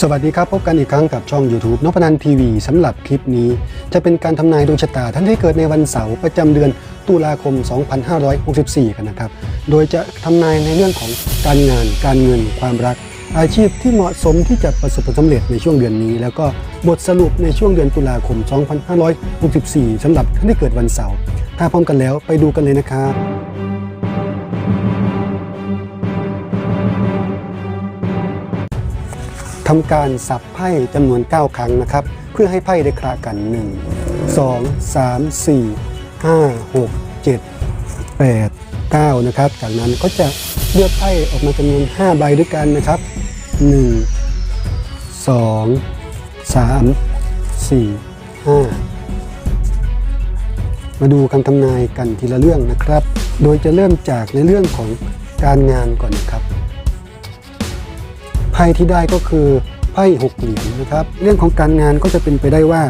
สวัสดีครับพบกันอีกครั้งกับช่อง YouTube นพนันทีวีสำหรับคลิปนี้ จะเป็นการทำนายดวงชะตาท่านที่เกิดในวันเสาร์ประจำเดือนตุลาคม 2564 กันนะครับ โดยจะทำนายในเรื่องของการงาน การเงิน ความรัก อาชีพที่เหมาะสมที่จะประสบผลสำเร็จในช่วงเดือนนี้ แล้วก็บทสรุปในช่วงเดือนตุลาคม 2564 สำหรับท่านที่เกิดวันเสาร์ถ้าพร้อมกันแล้วไปดูกันเลยนะครับ ทำการสับไพ่จำนวน 9 ครั้งนะครับ เพื่อให้ไพ่ได้คละกัน 1 2 3 4 5 6 7 8 9 นะครับ จากนั้นก็จะเลือกไพ่ออกมาจำนวน 5 ใบด้วยกันนะครับ 1 2 3 4 5 มาดูคำทำนายกันทีละเรื่องนะครับ โดยจะเริ่มจากในเรื่องของการงานก่อนนะครับ ไพ่ที่ได้ก็คือไพ่หกเหรียญนะครับ เรื่องของการงานก็จะเป็นไปได้ว่า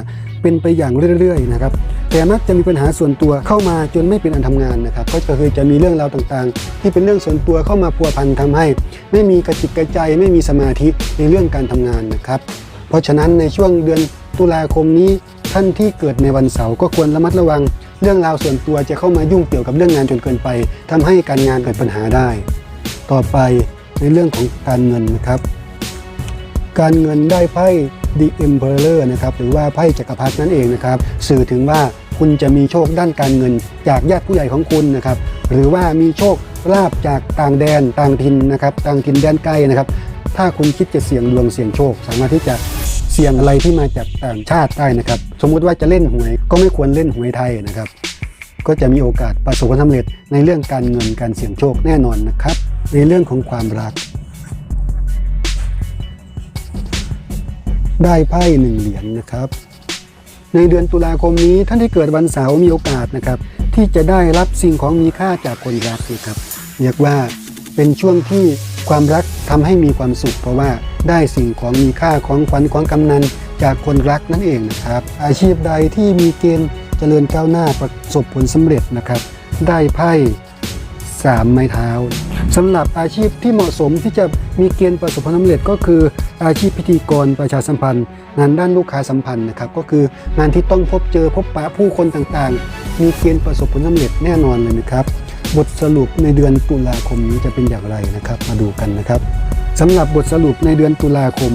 เป็นไปอย่างเรื่อยๆนะครับแต่มักจะมีปัญหาส่วนตัวเข้ามาจนไม่เป็นอันทำงานนะครับก็คือจะมีเรื่องราวต่างๆ ที่เป็นเรื่องส่วนตัวเข้ามาพัวพันทำให้ ไม่มีกระจิตกระใจไม่มีสมาธิในเรื่องการทำงานนะครับ เพราะฉะนั้นในช่วงเดือนตุลาคมนี้ท่านที่เกิดในวันเสาร์ก็ควรระมัดระวัง เรื่องราวส่วนตัวจะเข้ามายุ่งเกี่ยวกับเรื่องงานจนเกินไปทำให้การงานเกิดปัญหาได้ ต่อไป ในเรื่องของการเงินนะครับ การเงินได้ไพ่ The Emperor นะครับหรือว่าไพ่จักรพรรดินั่นเองนะครับสื่อถึงว่าคุณจะมีโชคด้านการเงิน จากญาติผู้ใหญ่ของคุณนะครับหรือว่ามีโชคลาภจากต่างแดนต่างถิ่นนะครับต่างถิ่นแดนไกลนะครับ ถ้าคุณคิดจะเสี่ยงดวงเสี่ยงโชค สามารถที่จะเสี่ยงอะไรที่มาจากต่างชาติได้นะครับ สมมุติว่าจะเล่นหวยก็ไม่ควรเล่นหวยไทยนะครับ ก็จะมีโอกาสประสบความสำเร็จในเรื่องการเงินการเสี่ยงโชคแน่นอนนะครับ ในเรื่องของความรัก ได้ไพ่หนึ่งเหรียญนะครับ ในเดือนตุลาคมนี้ท่านที่เกิดวันเสาร์มีโอกาสนะครับ ที่จะได้รับสิ่งของมีค่าจากคนรักนะครับเรียกว่าเป็นช่วงที่ความรักทำให้มีความสุข เพราะว่าได้สิ่งของมีค่าของขวัญของกำนันจากคนรักนั่นเองนะครับ อาชีพใดที่มีเกณฑ์เจริญก้าวหน้าประสบผลสำเร็จนะครับ ได้ไพ่ สามไม้เท้าสำหรับอาชีพที่เหมาะสมที่จะมีเกณฑ์ประสบความสำเร็จก็คืออาชีพพิธีกรประชาสัมพันธ์ งานด้านลูกค้าสัมพันธ์นะครับก็คืองานที่ต้องพบเจอพบปะผู้คนต่างๆ มีเกณฑ์ประสบผลสำเร็จแน่นอนเลยนะครับ บทสรุปในเดือนตุลาคมนี้จะเป็นอย่างไรนะครับ มาดูกันนะครับสำหรับบทสรุปในเดือนตุลาคม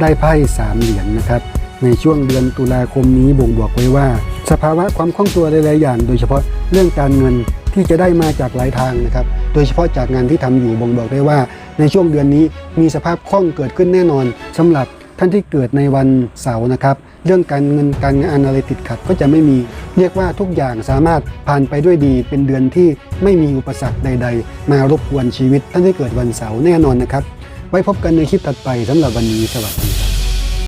ได้ไพ่สามเหรียญนะครับ ในช่วงเดือนตุลาคมนี้บ่งบอกไว้ว่า สภาวะความคล่องตัวหลายๆอย่าง โดยเฉพาะเรื่องการเงิน ที่จะได้มาจากหลายทางนะครับ โดยเฉพาะจากงานที่ทำอยู่บ่งบอกได้ว่า ในช่วงเดือนนี้มีสภาพคล่องเกิดขึ้นแน่นอนสำหรับท่านที่เกิดในวันเสาร์นะครับ เรื่องการเงินการงานอะไรติดขัดก็จะไม่มี เรียกว่าทุกอย่างสามารถผ่านไปด้วยดี เป็นเดือนที่ไม่มีอุปสรรคใด ๆ มารบกวนชีวิตท่านที่เกิดวันเสาร์แน่นอนนะครับ ไว้พบกันในคลิปถัดไปสำหรับวันนี้สวัสดี